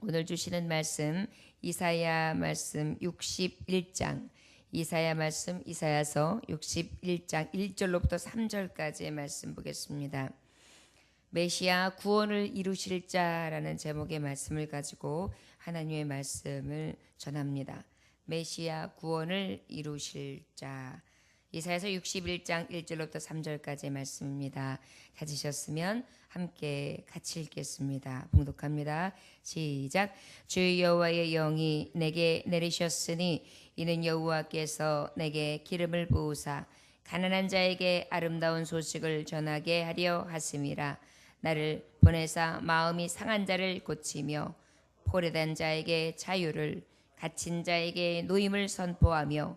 오늘 주시는 말씀 이사야 말씀 61장 이사야 말씀 이사야서 61장 1절로부터 3절까지의 말씀 보겠습니다. 메시아 구원을 이루실 자라는 제목의 말씀을 가지고 하나님의 말씀을 전합니다. 메시아 구원을 이루실 자 이사야서 61장 1절로부터 3절까지의 말씀입니다. 찾으셨으면 함께 같이 읽겠습니다. 봉독합니다. 시작. 주 여호와의 영이 내게 내리셨으니 이는 여호와께서 내게 기름을 부으사 가난한 자에게 아름다운 소식을 전하게 하려 하심이라. 나를 보내사 마음이 상한 자를 고치며 포로된 자에게 자유를 갇힌 자에게 노임을 선포하며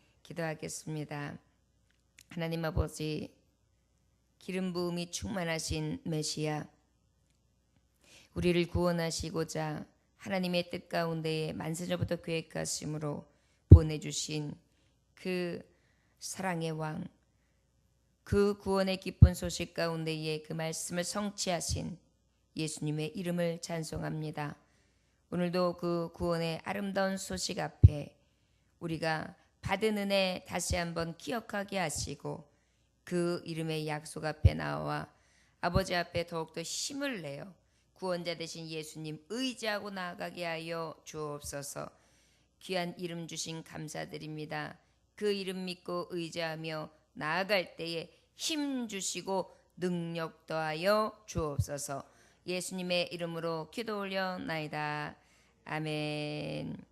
기도하겠습니다 하나님 아버지 기름 부음이 충만하신 메시아 우리를 구원하시고자 하나님의 뜻 가운데에 만세전부터 계획하심으로 보내주신 그 사랑의 왕, 그 구원의 기쁜 소식 가운데에 그 말씀을 성취하신 예수님의 이름을 찬송합니다. 오늘도 그 구원의 아름다운 소식 앞에 우리가 받은 은혜 다시 한번 기억하게 하시고 그 이름의 약속 앞에 나와 아버지 앞에 더욱더 힘을 내어 구원자 되신 예수님 의지하고 나아가게 하여 주옵소서. 귀한 이름 주신 감사드립니다. 그 이름 믿고 의지하며 나아갈 때에 힘 주시고 능력 더하여 주옵소서. 예수님의 이름으로 기도 올려 나이다. 아멘.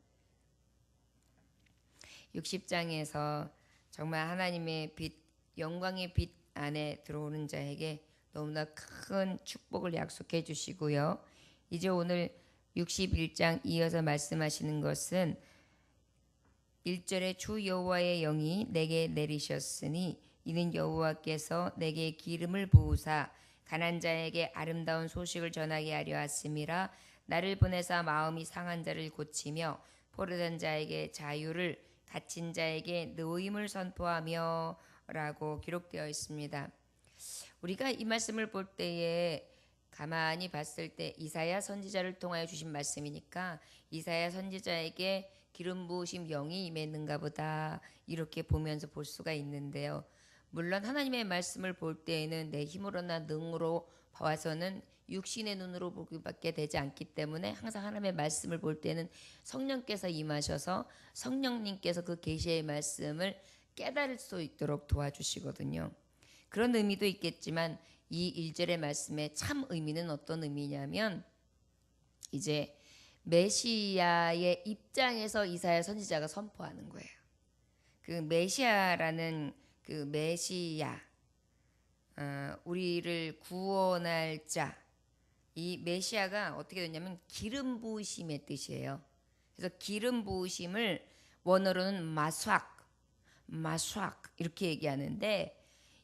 60장에서 정말 하나님의 빛, 영광의 빛 안에 들어오는 자에게 너무나 큰 축복을 약속해 주시고요. 이제 오늘 61장 이어서 말씀하시는 것은 1절에 주 여호와의 영이 내게 내리셨으니 이는 여호와께서 내게 기름을 부으사 가난 자에게 아름다운 소식을 전하게 하려 하심이라 나를 보내사 마음이 상한 자를 고치며 포로된 자에게 자유를 갇힌 자에게 노임을 선포하며 라고 기록되어 있습니다. 우리가 이 말씀을 볼 때에 가만히 봤을 때 이사야 선지자를 통하여 주신 말씀이니까 이사야 선지자에게 기름 부으심 영이 임했는가 보다 이렇게 보면서 볼 수가 있는데요. 물론 하나님의 말씀을 볼 때에는 내 힘으로나 능으로 봐서는 육신의 눈으로 보기밖에 되지 않기 때문에 항상 하나님의 말씀을 볼 때는 성령께서 임하셔서 성령님께서 그 계시의 말씀을 깨달을 수 있도록 도와주시거든요. 그런 의미도 있겠지만 이 1절의 말씀의 참 의미는 어떤 의미냐면 이제 메시아의 입장에서 이사야 선지자가 선포하는 거예요. 그 메시아라는 그 메시아 어, 우리를 구원할 자. 이 메시아가 어떻게 되냐면 기름 부으심의 뜻이에요. 그래서 기름 부으심을 원어로는 마수악, 마수악 이렇게 얘기하는데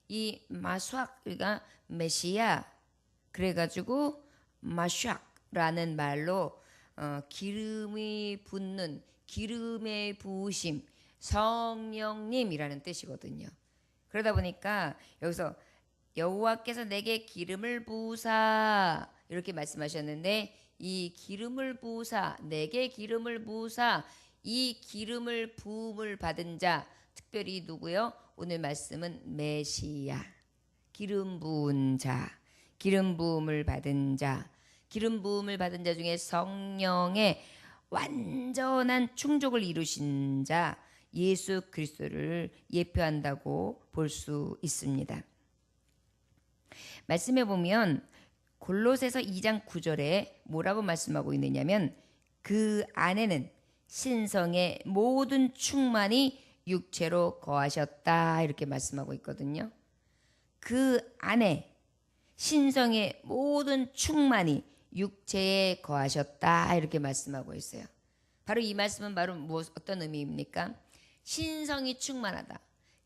이 마수악가 메시아 그래가지고 마수악라는 말로 어, 기름이 붓는 기름의 부으심 성령님이라는 뜻이거든요. 그러다 보니까 여기서 여호와께서 내게 기름을 부으사 이렇게 말씀하셨는데 이 기름을 부으사 내게 기름을 부으사 이 기름을 부음을 받은 자 특별히 누구요? 오늘 말씀은 메시아 기름 부은 자 기름 부음을 받은 자 기름 부음을 받은 자 중에 성령의 완전한 충족을 이루신 자 예수 그리스도를 예표한다고 볼 수 있습니다. 말씀해 보면 골로새서 2장 9절에 뭐라고 말씀하고 있느냐면 그 안에는 신성의 모든 충만이 육체로 거하셨다 이렇게 말씀하고 있거든요. 그 안에 신성의 모든 충만이 육체에 거하셨다 이렇게 말씀하고 있어요. 바로 이 말씀은 바로 무엇 어떤 의미입니까? 신성이 충만하다.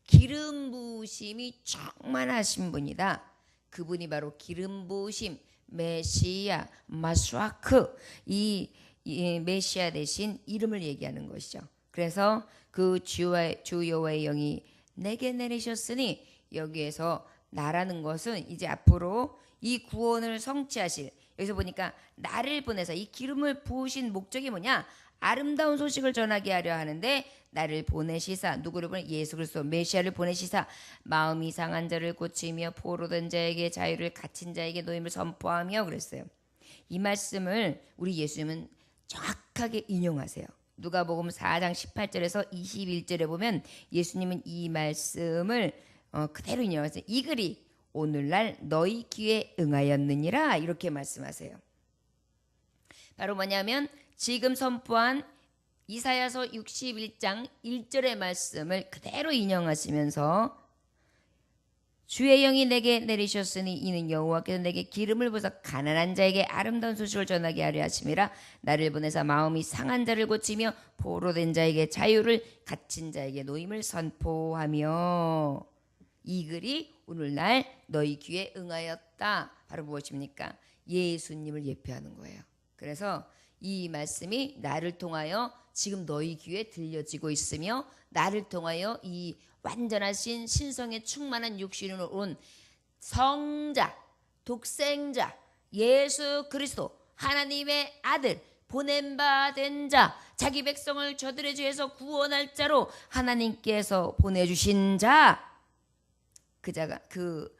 기름 부으심이 충만하신 분이다. 그분이 바로 기름 부으심 메시아 마스와크 이, 이 메시아 대신 이름을 얘기하는 것이죠. 그래서 그 주와 주 여호와의 영이 내게 내리셨으니 여기에서 나라는 것은 이제 앞으로 이 구원을 성취하실 여기서 보니까 나를 보내서 이 기름을 부으신 목적이 뭐냐? 아름다운 소식을 전하게 하려 하는데 나를 보내시사 누구를 보내 예수 그리스도 메시아를 보내시사 마음이 상한 자를 고치며 포로된 자에게 자유를 갇힌 자에게 노임을 선포하며 그랬어요. 이 말씀을 우리 예수님은 정확하게 인용하세요. 누가복음 4장 18절에서 21절에 보면 예수님은 이 말씀을 어, 그대로 인용하세요. 이 글이 오늘날 너희 귀에 응하였느니라 이렇게 말씀하세요. 바로 뭐냐면 지금 선포한 이사야서 61장 1절의 말씀을 그대로 인용하시면서 주의 영이 내게 내리셨으니 이는 여호와께서 내게 기름을 부어서 가난한 자에게 아름다운 소식을 전하게 하려 하심이라 나를 보내사 마음이 상한 자를 고치며 포로된 자에게 자유를 갇힌 자에게 노임을 선포하며 이 글이 오늘날 너희 귀에 응하였다. 바로 무엇입니까? 예수님을 예표하는 거예요. 그래서 이 말씀이 나를 통하여 지금 너희 귀에 들려지고 있으며 나를 통하여 이 완전하신 신성에 충만한 육신으로 온 성자, 독생자, 예수 그리스도, 하나님의 아들, 보낸 바된 자, 자기 백성을 저들의 죄에서 구원할 자로 하나님께서 보내주신 자, 그 자가 그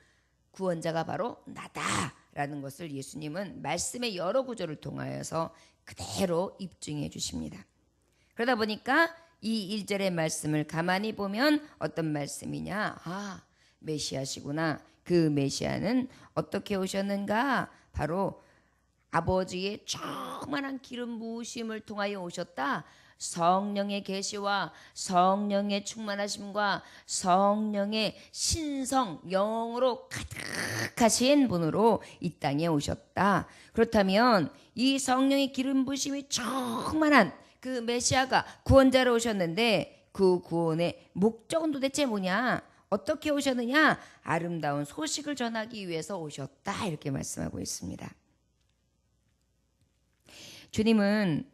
구원자가 바로 나다라는 것을 예수님은 말씀의 여러 구절을 통하여서 그대로 입증해 주십니다. 그러다 보니까 이 1절의 말씀을 가만히 보면 어떤 말씀이냐? 아, 메시아시구나. 그 메시아는 어떻게 오셨는가? 바로 아버지의 충만한 기름 부으심을 통하여 오셨다. 성령의 계시와 성령의 충만하심과 성령의 신성 영으로 가득하신 분으로 이 땅에 오셨다. 그렇다면 이 성령의 기름 부심이 충만한 그 메시아가 구원자로 오셨는데 그 구원의 목적은 도대체 뭐냐? 어떻게 오셨느냐? 아름다운 소식을 전하기 위해서 오셨다. 이렇게 말씀하고 있습니다. 주님은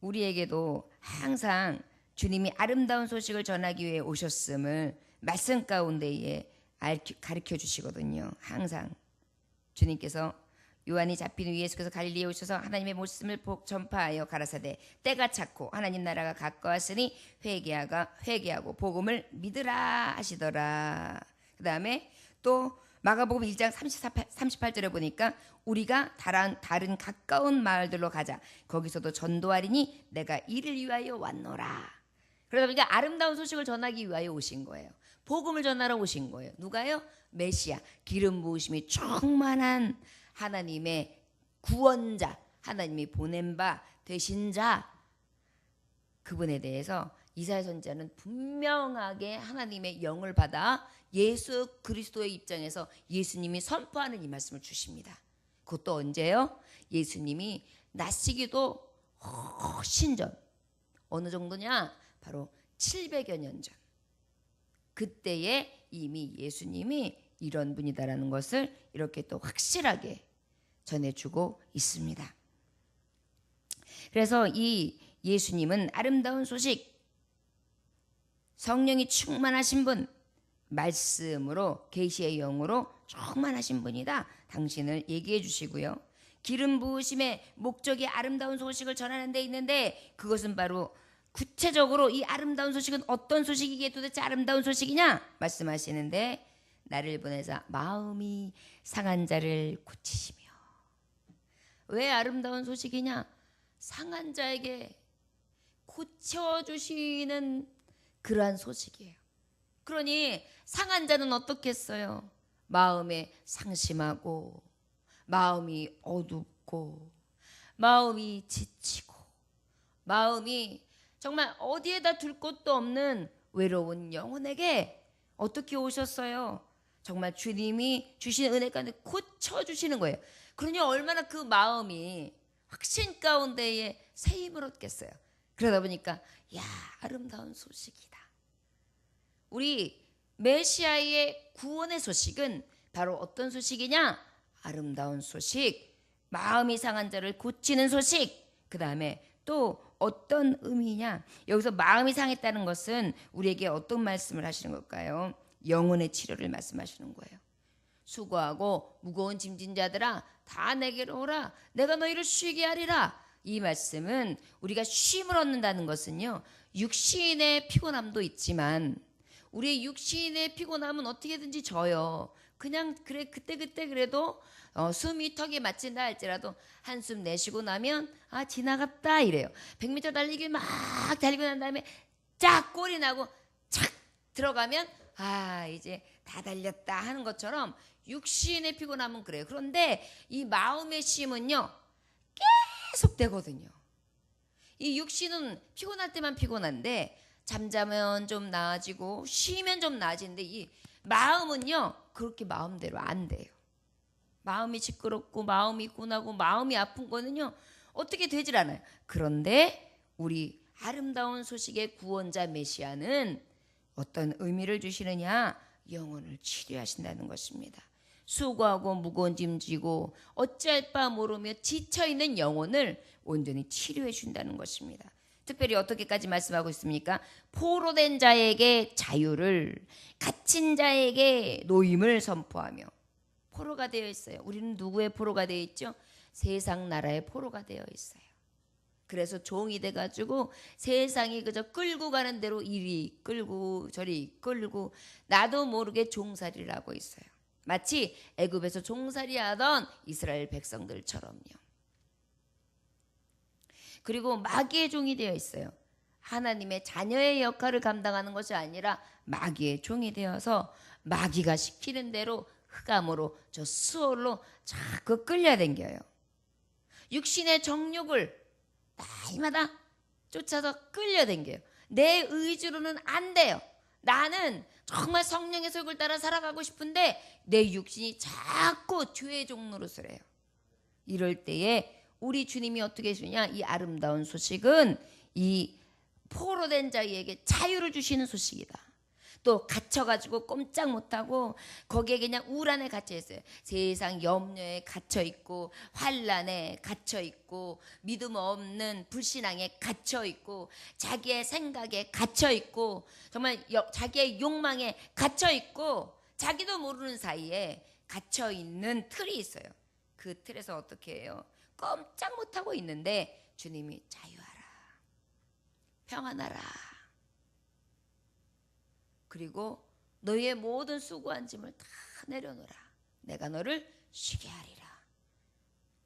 우리에게도 항상 주님이 아름다운 소식을 전하기 위해 오셨음을 말씀 가운데에 가르쳐 주시거든요. 항상 주님께서 요한이 잡힌 후 예수께서 갈릴리에 오셔서 하나님의 말씀을 전파하여 가라사대 때가 찼고 하나님 나라가 가까웠으니 회개하고 복음을 믿으라 하시더라. 그다음에 또 마가복음 1장 34, 38절에 보니까 우리가 다른, 다른 가까운 마을들로 가자. 거기서도 전도하리니 내가 이를 위하여 왔노라. 그러다 보니까 아름다운 소식을 전하기 위하여 오신 거예요. 복음을 전하러 오신 거예요. 누가요? 메시아. 기름 부으심이 충만한 하나님의 구원자. 하나님이 보낸 바 되신 자. 그분에 대해서 이사야 선자는 분명하게 하나님의 영을 받아 예수 그리스도의 입장에서 예수님이 선포하는 이 말씀을 주십니다. 그것도 언제요? 예수님이 나시기도 훨씬 전 어느 정도냐? 바로 700여 년 전. 그때에 이미 예수님이 이런 분이다라는 것을 이렇게 또 확실하게 전해주고 있습니다. 그래서 이 예수님은 아름다운 소식, 성령이 충만하신 분, 말씀으로 계시의 영으로 충만하신 분이다. 당신을 얘기해 주시고요. 기름 부으심의 목적이 아름다운 소식을 전하는 데 있는데 그것은 바로 구체적으로 이 아름다운 소식은 어떤 소식이기에 도대체 아름다운 소식이냐 말씀하시는데 나를 보내사 마음이 상한 자를 고치시며 왜 아름다운 소식이냐 상한 자에게 고쳐주시는 그러한 소식이에요. 그러니 상한 자는 어떻겠어요? 마음에 상심하고 마음이 어둡고 마음이 지치고 마음이 정말 어디에다 둘 곳도 없는 외로운 영혼에게 어떻게 오셨어요? 정말 주님이 주신 은혜 가운데 고쳐 주시는 거예요. 그러니 얼마나 그 마음이 확신 가운데에 새 힘을 얻겠어요. 그러다 보니까 야 아름다운 소식이다. 우리 메시아의 구원의 소식은 바로 어떤 소식이냐? 아름다운 소식, 마음이 상한 자를 고치는 소식. 그 다음에 또 어떤 의미냐? 여기서 마음이 상했다는 것은 우리에게 어떤 말씀을 하시는 걸까요? 영혼의 치료를 말씀하시는 거예요. 수고하고 무거운 짐진 자들아 다 내게로 오라 내가 너희를 쉬게 하리라 이 말씀은 우리가 쉼을 얻는다는 것은요 육신의 피곤함도 있지만 우리의 육신의 피곤함은 어떻게든지 져요 그냥 그래 그때 그때 그래도 어, 숨이 턱에 맞힌다 할지라도 한숨 내쉬고 나면 아 지나갔다 이래요 100m 달리기 막 달리고 난 다음에 쫙 꼴이 나고 착 들어가면 아 이제 다 달렸다 하는 것처럼 육신의 피곤함은 그래요. 그런데 이 마음의 쉼은요 계속 되거든요. 이 육신은 피곤할 때만 피곤한데 잠자면 좀 나아지고 쉬면 좀 나아지는데 이 마음은요 그렇게 마음대로 안 돼요. 마음이 시끄럽고 마음이 고나고 마음이 아픈 거는요 어떻게 되질 않아요. 그런데 우리 아름다운 소식의 구원자 메시아는 어떤 의미를 주시느냐? 영혼을 치료하신다는 것입니다. 수고하고 무거운 짐 지고 어찌할 바 모르며 지쳐 있는 영혼을 온전히 치료해 준다는 것입니다. 특별히 어떻게까지 말씀하고 있습니까? 포로된 자에게 자유를 갇힌 자에게 노임을 선포하며 포로가 되어 있어요. 우리는 누구의 포로가 되어 있죠? 세상 나라의 포로가 되어 있어요. 그래서 종이 돼 가지고 세상이 그저 끌고 가는 대로 이리 끌고 저리 끌고 나도 모르게 종살이를 하고 있어요. 마치 애굽에서 종살이 하던 이스라엘 백성들처럼요. 그리고 마귀의 종이 되어 있어요. 하나님의 자녀의 역할을 감당하는 것이 아니라 마귀의 종이 되어서 마귀가 시키는 대로 흑암으로 저 수월로 자꾸 끌려댕겨요. 육신의 정욕을 날마다 쫓아서 끌려댕겨요. 내 의지로는 안 돼요. 나는 정말 성령의 속을 따라 살아가고 싶은데 내 육신이 자꾸 죄의 종노릇을 해요. 이럴 때에 우리 주님이 어떻게 해주냐? 이 아름다운 소식은 이 포로 된 자에게 자유를 주시는 소식이다. 또 갇혀가지고 꼼짝 못하고 거기에 그냥 우란에 갇혀 있어요. 세상 염려에 갇혀 있고 환란에 갇혀 있고 믿음 없는 불신앙에 갇혀 있고 자기의 생각에 갇혀 있고 정말 여, 자기의 욕망에 갇혀 있고 자기도 모르는 사이에 갇혀 있는 틀이 있어요. 그 틀에서 어떻게 해요? 꼼짝 못하고 있는데 주님이 자유하라. 평안하라. 그리고 너희의 모든 수고한 짐을 다 내려놓으라. 내가 너를 쉬게 하리라.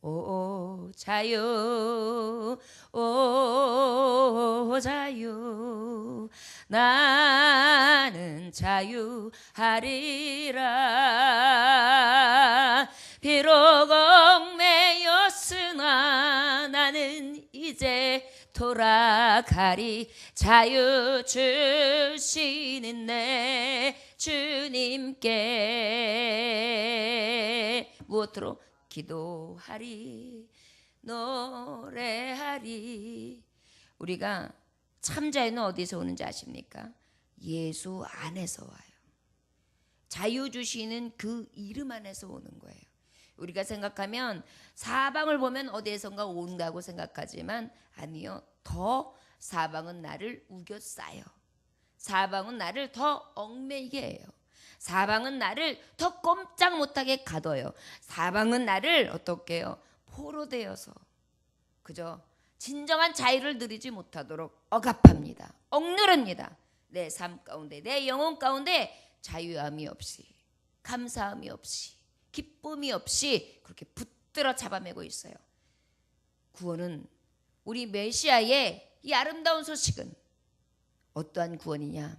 오 자유 오 자유. 나는 자유하리라. 비록 얽매였으나 나는 이제 돌아가리. 자유 주시는 내 주님께. 무엇으로 기도하리 노래하리 우리가 참 자유는 어디서 오는지 아십니까? 예수 안에서 와요. 자유 주시는 그 이름 안에서 오는 거예요. 우리가 생각하면 사방을 보면 어디에선가 온다고 생각하지만 아니요. 더 사방은 나를 우겨 싸요. 사방은 나를 더 얽매이게 해요. 사방은 나를 더 꼼짝 못하게 가둬요. 사방은 나를 어떻게 해요? 포로 되어서 그저 진정한 자유를 누리지 못하도록 억압합니다. 억누릅니다. 내 삶 가운데 내 영혼 가운데 자유함이 없이 감사함이 없이 기쁨이 없이 그렇게 붙들어 잡아매고 있어요. 구원은 우리 메시아의 이 아름다운 소식은 어떠한 구원이냐?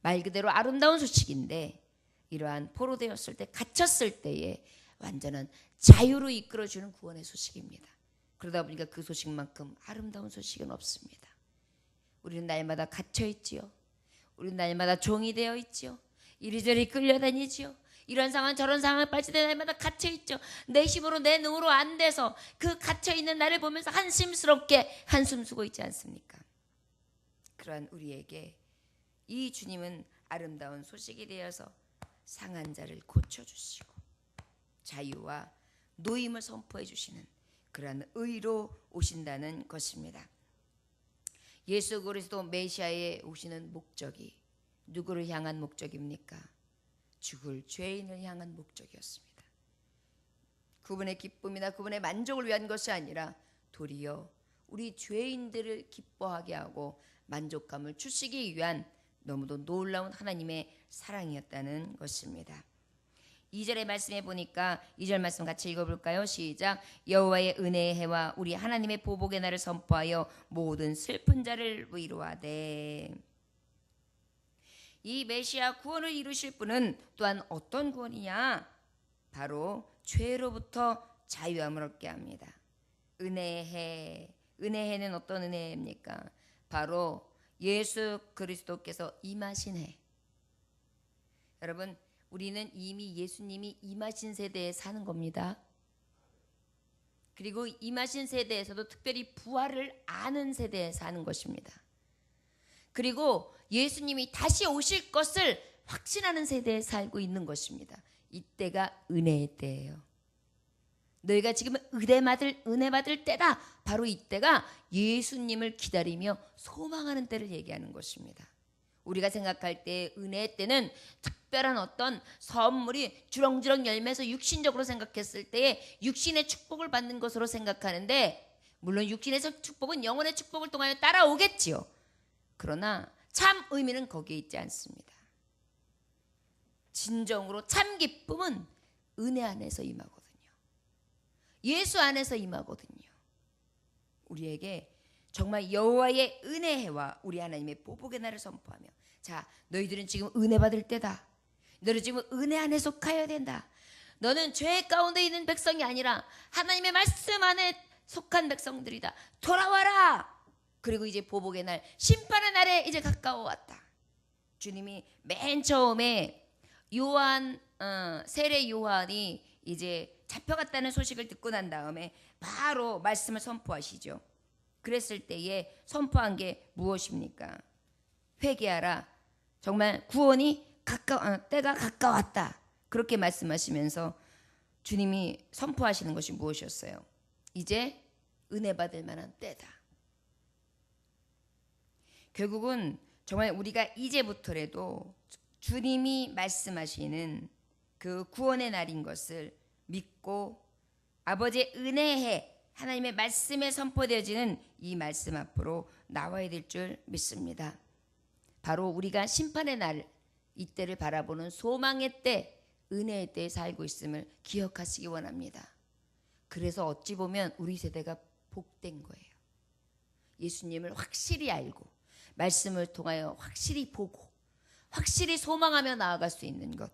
말 그대로 아름다운 소식인데 이러한 포로되었을 때 갇혔을 때에 완전한 자유로 이끌어주는 구원의 소식입니다. 그러다 보니까 그 소식만큼 아름다운 소식은 없습니다. 우리는 날마다 갇혀 있지요. 우리는 날마다 종이 되어 있지요. 이리저리 끌려다니지요. 이런 상황 저런 상황에 빠지는 날마다 갇혀 있죠. 내 힘으로 내 능으로 안 돼서 그 갇혀 있는 나를 보면서 한심스럽게 한숨 쉬고 있지 않습니까? 그러한 우리에게 이 주님은 아름다운 소식이 되어서 상한 자를 고쳐 주시고 자유와 노임을 선포해 주시는 그러한 의로 오신다는 것입니다. 예수 그리스도 메시아에 오시는 목적이 누구를 향한 목적입니까? 죽을 죄인을 향한 목적이었습니다. 그분의 기쁨이나 그분의 만족을 위한 것이 아니라 도리어 우리 죄인들을 기뻐하게 하고 만족감을 주시기 위한 너무도 놀라운 하나님의 사랑이었다는 것입니다. 2절의 말씀에 보니까 2절 말씀 같이 읽어볼까요? 시작 여호와의 은혜의 해와 우리 하나님의 보복의 날을 선포하여 모든 슬픈 자를 위로하되 이 메시아 구원을 이루실 분은 또한 어떤 구원이냐? 바로 죄로부터 자유함을 얻게 합니다. 은혜의 해, 은혜의 해는 어떤 은혜입니까? 바로 예수 그리스도께서 임하신 해. 여러분, 우리는 이미 예수님이 임하신 세대에 사는 겁니다. 그리고 임하신 세대에서도 특별히 부활을 아는 세대에 사는 것입니다. 그리고 예수님이 다시 오실 것을 확신하는 세대에 살고 있는 것입니다. 이때가 은혜의 때예요. 너희가 지금 은혜 받을 은혜 받을 때다. 바로 이때가 예수님을 기다리며 소망하는 때를 얘기하는 것입니다. 우리가 생각할 때 은혜의 때는 특별한 어떤 선물이 주렁주렁 열매서 육신적으로 생각했을 때에 육신의 축복을 받는 것으로 생각하는데 물론 육신의 축복은 영혼의 축복을 통하여 따라오겠지요. 그러나 참 의미는 거기에 있지 않습니다. 진정으로 참 기쁨은 은혜 안에서 임하거든요. 예수 안에서 임하거든요. 우리에게 정말 여호와의 은혜와 우리 하나님의 보복의 날을 선포하며 자 너희들은 지금 은혜 받을 때다. 너는 지금 은혜 안에 속하여야 된다. 너는 죄 가운데 있는 백성이 아니라 하나님의 말씀 안에 속한 백성들이다. 돌아와라. 그리고 이제 보복의 날, 심판의 날에 이제 가까워 왔다. 주님이 맨 처음에 요한 어, 세례 요한이 이제 잡혀갔다는 소식을 듣고 난 다음에 바로 말씀을 선포하시죠. 그랬을 때에 선포한 게 무엇입니까? 회개하라. 정말 구원이 가까 어, 때가 가까웠다. 그렇게 말씀하시면서 주님이 선포하시는 것이 무엇이었어요? 이제 은혜 받을 만한 때다. 결국은 정말 우리가 이제부터라도 주님이 말씀하시는 그 구원의 날인 것을 믿고 아버지의 은혜에 하나님의 말씀에 선포되어지는 이 말씀 앞으로 나와야 될 줄 믿습니다. 바로 우리가 심판의 날 이때를 바라보는 소망의 때, 은혜의 때에 살고 있음을 기억하시기 원합니다. 그래서 어찌 보면 우리 세대가 복된 거예요. 예수님을 확실히 알고 말씀을 통하여 확실히 보고 확실히 소망하며 나아갈 수 있는 것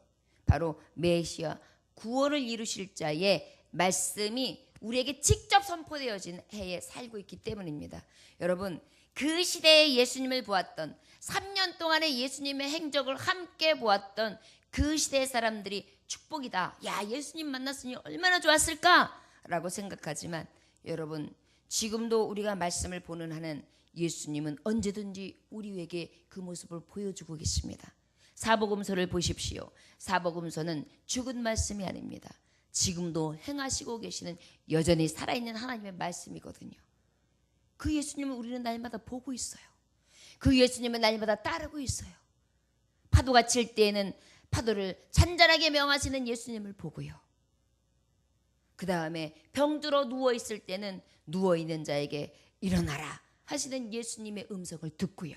바로 메시아 구원을 이루실 자의 말씀이 우리에게 직접 선포되어진 해에 살고 있기 때문입니다. 여러분 그 시대에 예수님을 보았던 3년 동안의 예수님의 행적을 함께 보았던 그 시대의 사람들이 축복이다. 야 예수님 만났으니 얼마나 좋았을까라고 생각하지만 여러분 지금도 우리가 말씀을 보는 한은 예수님은 언제든지 우리에게 그 모습을 보여주고 계십니다. 사복음서를 보십시오. 사복음서는 죽은 말씀이 아닙니다. 지금도 행하시고 계시는 여전히 살아있는 하나님의 말씀이거든요. 그 예수님을 우리는 날마다 보고 있어요. 그 예수님을 날마다 따르고 있어요. 파도가 칠 때에는 파도를 잔잔하게 명하시는 예수님을 보고요. 그 다음에 병들어 누워 있을 때는 누워 있는 자에게 일어나라 하시는 예수님의 음성을 듣고요.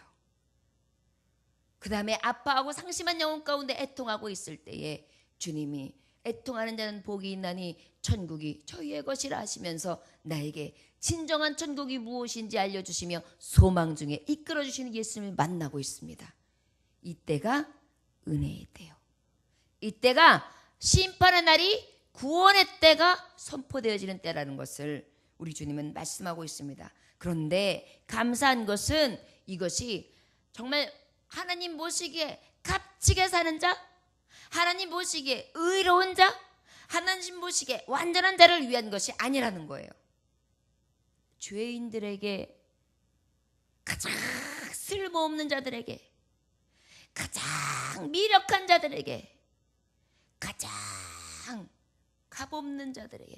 그 다음에 아파하고 상심한 영혼 가운데 애통하고 있을 때에 주님이 애통하는 자는 복이 있나니 천국이 저희의 것이라 하시면서 나에게 진정한 천국이 무엇인지 알려주시며 소망 중에 이끌어 주시는 예수님을 만나고 있습니다. 이때가 은혜의 때요. 이때가 심판의 날이 구원의 때가 선포되어지는 때라는 것을 우리 주님은 말씀하고 있습니다. 그런데 감사한 것은 이것이 정말 하나님 모시기에 값지게 사는 자, 하나님 보시기에 의로운 자, 하나님 보시기에 완전한 자를 위한 것이 아니라는 거예요. 죄인들에게 가장 쓸모없는 자들에게 가장 미력한 자들에게 가장 값없는 자들에게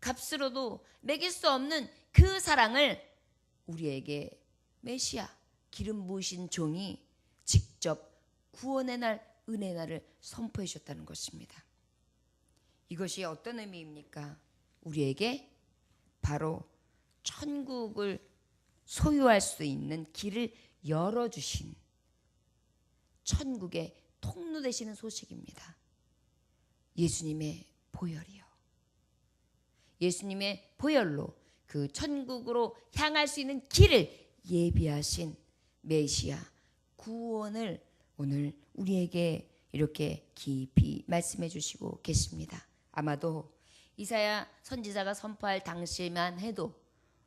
값으로도 매길 수 없는 그 사랑을 우리에게 메시아 기름 부으신 종이 직접 구원의 날 은혜 날을 선포해 주셨다는 것입니다. 이것이 어떤 의미입니까? 우리에게 바로 천국을 소유할 수 있는 길을 열어 주신 천국의 통로 되시는 소식입니다. 예수님의 보혈이요. 예수님의 보혈로 그 천국으로 향할 수 있는 길을 예비하신 메시아 구원을 오늘 우리에게 이렇게 깊이 말씀해 주시고 계십니다. 아마도 이사야 선지자가 선포할 당시만 해도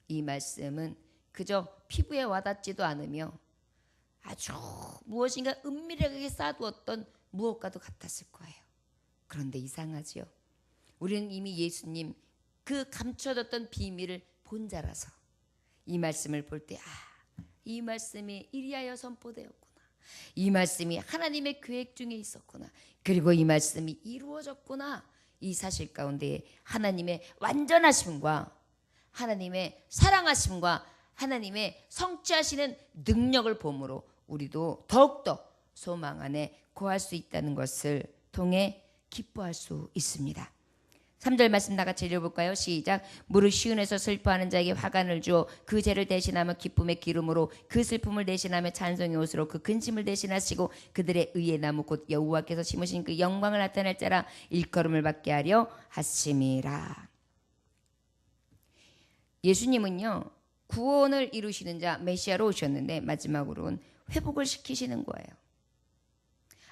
이 말씀은 그저 피부에 와닿지도 않으며 아주 무엇인가 은밀하게 쌓아두었던 무엇과도 같았을 거예요. 그런데 이상하지요. 우리는 이미 예수님 그 감춰졌던 비밀을 본 자라서 이 말씀을 볼 때 아, 이 말씀이 이리하여 선포되었구나. 이 말씀이 하나님의 계획 중에 있었구나. 그리고 이 말씀이 이루어졌구나. 이 사실 가운데 하나님의 완전하심과 하나님의 사랑하심과 하나님의 성취하시는 능력을 보므로 우리도 더욱더 소망 안에 거할 수 있다는 것을 통해 기뻐할 수 있습니다. 3절 말씀 다 같이 읽어볼까요? 시작. 무릇 시은에서 슬퍼하는 자에게 화관을 주어 그 죄를 대신하며 기쁨의 기름으로 그 슬픔을 대신하며 찬송의 옷으로 그 근심을 대신하시고 그들의 의의 나무 곧 여호와께서 심으신 그 영광을 나타낼 자라 일컬음을 받게 하려 하심이라. 예수님은요 구원을 이루시는 자 메시아로 오셨는데 마지막으로는 회복을 시키시는 거예요.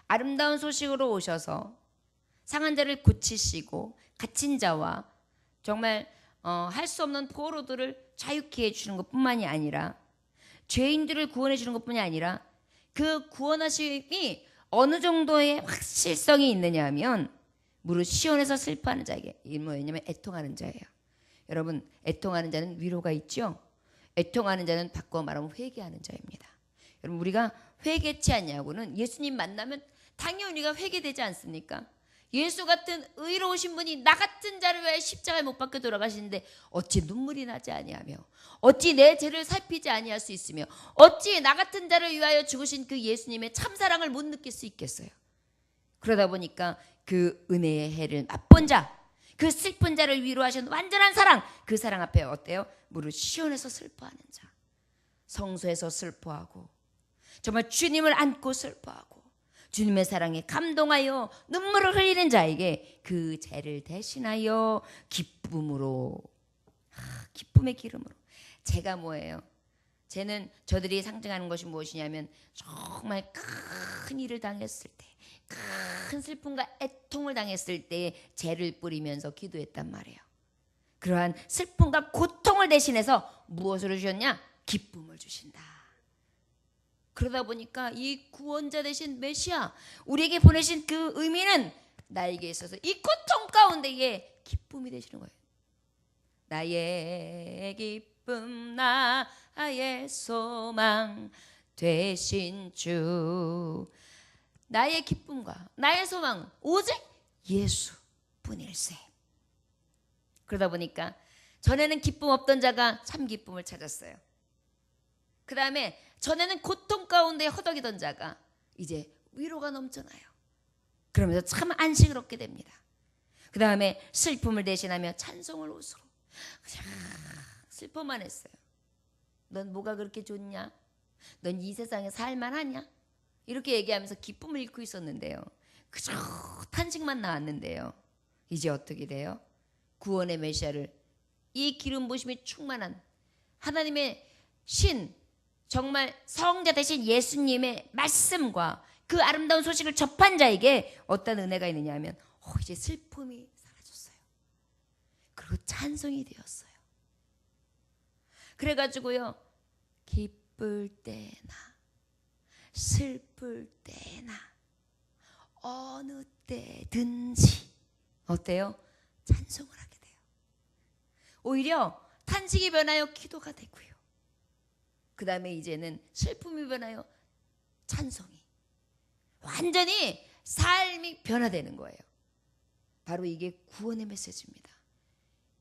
아름다운 소식으로 오셔서 상한 자를 고치시고 갇힌 자와 정말 어, 할 수 없는 포로들을 자유케 해주는 것뿐만이 아니라 죄인들을 구원해 주는 것뿐이 아니라 그 구원하심이 어느 정도의 확실성이 있느냐 하면 무릇 시온에서 슬퍼하는 자에게 이 뭐냐면 애통하는 자예요. 여러분 애통하는 자는 위로가 있죠. 애통하는 자는 바꿔 말하면 회개하는 자입니다. 여러분 우리가 회개치 않냐고는 예수님 만나면 당연히 우리가 회개되지 않습니까? 예수 같은 의로우신 분이 나 같은 자를 위하여 십자가에 못 박혀 돌아가시는데 어찌 눈물이 나지 아니하며 어찌 내 죄를 살피지 아니할 수 있으며 어찌 나 같은 자를 위하여 죽으신 그 예수님의 참 사랑을 못 느낄 수 있겠어요. 그러다 보니까 그 은혜의 해를 맛본 자, 그 슬픈 자를 위로하신 완전한 사랑, 그 사랑 앞에 어때요? 무릇 시온에서 슬퍼하는 자, 성소에서 슬퍼하고 정말 주님을 안고 슬퍼하고 주님의 사랑에 감동하여 눈물을 흘리는 자에게 그 죄를 대신하여 기쁨으로 아, 기쁨의 기름으로 죄가 뭐예요? 죄는 저들이 상징하는 것이 무엇이냐면 정말 큰 일을 당했을 때, 큰 슬픔과 애통을 당했을 때 죄를 뿌리면서 기도했단 말이에요. 그러한 슬픔과 고통을 대신해서 무엇을 주셨냐? 기쁨을 주신다. 그러다 보니까 이 구원자 되신 메시아 우리에게 보내신 그 의미는 나에게 있어서 이 고통 가운데에 기쁨이 되시는 거예요. 나의 기쁨 나의 소망 되신 주 나의 기쁨과 나의 소망 오직 예수뿐일세. 그러다 보니까 전에는 기쁨 없던 자가 참 기쁨을 찾았어요. 그 다음에 전에는 고통 가운데 허덕이던 자가 이제 위로가 넘쳐나요. 그러면서 참 안식을 얻게 됩니다. 그 다음에 슬픔을 대신하며 찬송을 옷으로 슬퍼만 했어요. 넌 뭐가 그렇게 좋냐? 넌 이 세상에 살만하냐? 이렇게 얘기하면서 기쁨을 잃고 있었는데요. 그저 탄식만 나왔는데요. 이제 어떻게 돼요? 구원의 메시아를 이 기름 부심이 충만한 하나님의 신 정말 성자 대신 예수님의 말씀과 그 아름다운 소식을 접한 자에게 어떤 은혜가 있느냐 하면 어, 이제 슬픔이 사라졌어요. 그리고 찬송이 되었어요. 그래가지고요 기쁠 때나 슬플 때나 어느 때든지 어때요? 찬송을 하게 돼요. 오히려 탄식이 변하여 기도가 되고요. 그 다음에 이제는 슬픔이 변하여 찬송이. 완전히 삶이 변화되는 거예요. 바로 이게 구원의 메시지입니다.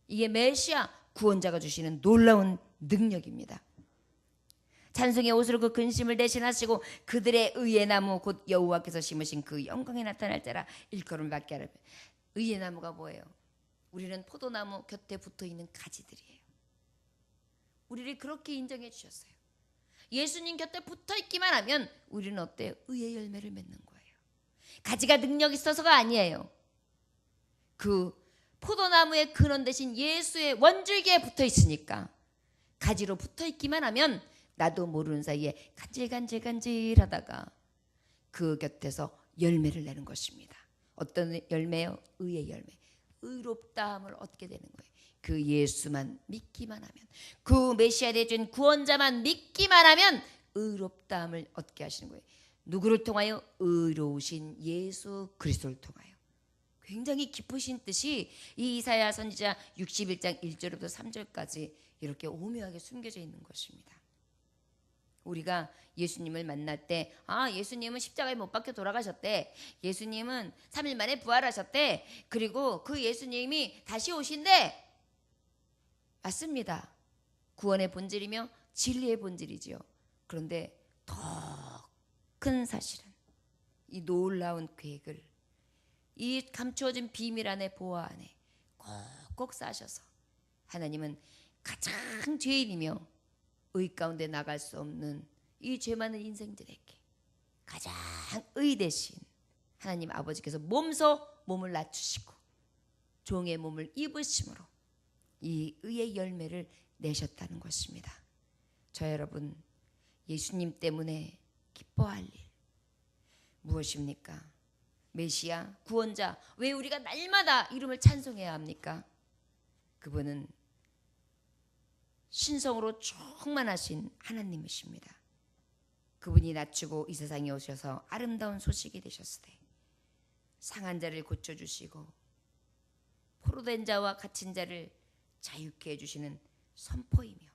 이게 메시아 구원자가 주시는 놀라운 능력입니다. 찬송의 옷으로 그 근심을 대신하시고 그들의 의의 나무 곧 여호와께서 심으신 그 영광에 나타날 때라 일컬음 받게 하라. 의의 나무가 뭐예요? 우리는 포도나무 곁에 붙어 있는 가지들이에요. 우리를 그렇게 인정해 주셨어요. 예수님 곁에 붙어 있기만 하면 우리는 어때요? 의의 열매를 맺는 거예요. 가지가 능력 있어서가 아니에요. 그 포도나무의 근원 대신 예수의 원줄기에 붙어 있으니까 가지로 붙어 있기만 하면 나도 모르는 사이에 간질간질간질 하다가 그 곁에서 열매를 내는 것입니다. 어떤 열매요? 의의 열매. 의롭다함을 얻게 되는 거예요. 그 예수만 믿기만 하면 그 메시아 대신 구원자만 믿기만 하면 의롭다함을 얻게 하시는 거예요. 누구를 통하여 의로우신 예수 그리스도를 통하여. 굉장히 깊으신 뜻이 이 이사야 선지자 61장 1절부터 3절까지 이렇게 오묘하게 숨겨져 있는 것입니다. 우리가 예수님을 만날 때, 아, 예수님은 십자가에 못 박혀 돌아가셨대. 예수님은 3일 만에 부활하셨대. 그리고 그 예수님이 다시 오신대. 맞습니다. 구원의 본질이며 진리의 본질이지요. 그런데 더 큰 사실은 이 놀라운 계획을 이 감추어진 비밀 안에 보아 안에 꼭꼭 싸셔서 하나님은 가장 죄인이며 의 가운데 나갈 수 없는 이 죄 많은 인생들에게 가장 의 대신 하나님 아버지께서 몸소 몸을 낮추시고 종의 몸을 입으심으로 이 의의 열매를 내셨다는 것입니다. 저 여러분 예수님 때문에 기뻐할 일 무엇입니까? 메시아 구원자 왜 우리가 날마다 이름을 찬송해야 합니까? 그분은 신성으로 충만하신 하나님이십니다. 그분이 낮추고 이 세상에 오셔서 아름다운 소식이 되셨으되 상한 자를 고쳐 주시고 포로된 자와 갇힌 자를 자유케 해 주시는 선포이며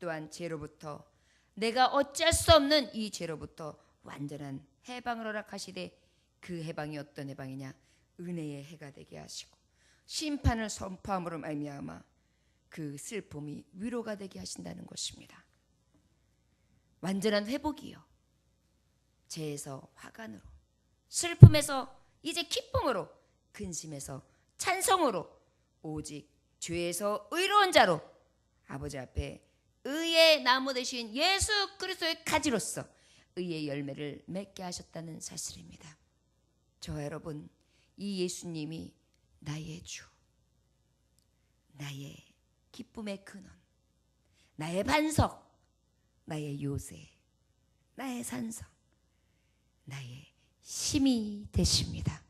또한 죄로부터 내가 어찌할 수 없는 이 죄로부터 완전한 해방을 허락하시되 그 해방이 어떤 해방이냐 은혜의 해가 되게 하시고 심판을 선포함으로 말미암아 그 슬픔이 위로가 되게 하신다는 것입니다. 완전한 회복이요. 죄에서 화관으로 슬픔에서 이제 기쁨으로 근심에서 찬성으로 오직 죄에서 의로운 자로 아버지 앞에 의의 나무 대신 예수 그리스도의 가지로서 의의 열매를 맺게 하셨다는 사실입니다. 저 여러분 이 예수님이 나의 주 나의 기쁨의 근원 나의 반석 나의 요새 나의 산성 나의 힘이 되십니다.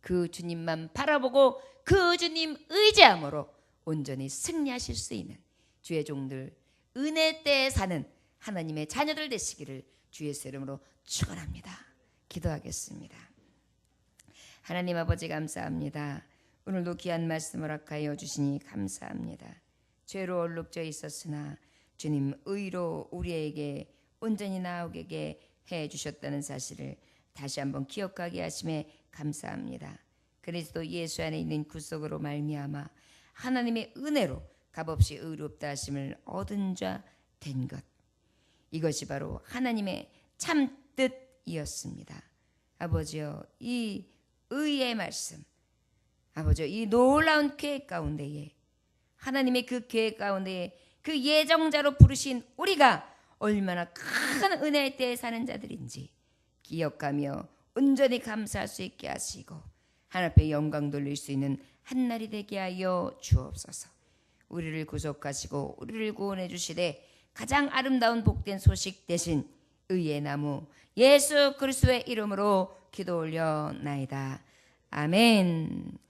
그 주님만 바라보고 그 주님 의지함으로 온전히 승리하실 수 있는 주의 종들 은혜 때에 사는 하나님의 자녀들 되시기를 주의 이름으로 축원합니다. 기도하겠습니다. 하나님 아버지 감사합니다. 오늘도 귀한 말씀을 허락하여 주시니 감사합니다. 죄로 얼룩져 있었으나 주님 의로 우리에게 온전히 나오게 해 주셨다는 사실을 다시 한번 기억하게 하심에 감사합니다. 그리스도 예수 안에 있는 구속으로 말미암아 하나님의 은혜로 값없이 의롭다 하심을 얻은 자 된 것. 이것이 바로 하나님의 참 뜻이었습니다. 아버지여 이 의의 말씀 아버지 이 놀라운 계획 가운데에 하나님의 그 계획 가운데에 그 예정자로 부르신 우리가 얼마나 큰 은혜의 때에 사는 자들인지 기억하며 온전히 감사할 수 있게 하시고 하나님 앞에 영광 돌릴 수 있는 한 날이 되게 하여 주옵소서. 우리를 구속하시고 우리를 구원해 주시되 가장 아름다운 복된 소식 대신 의의 나무 예수 그리스도의 이름으로 기도 올려나이다. 아멘.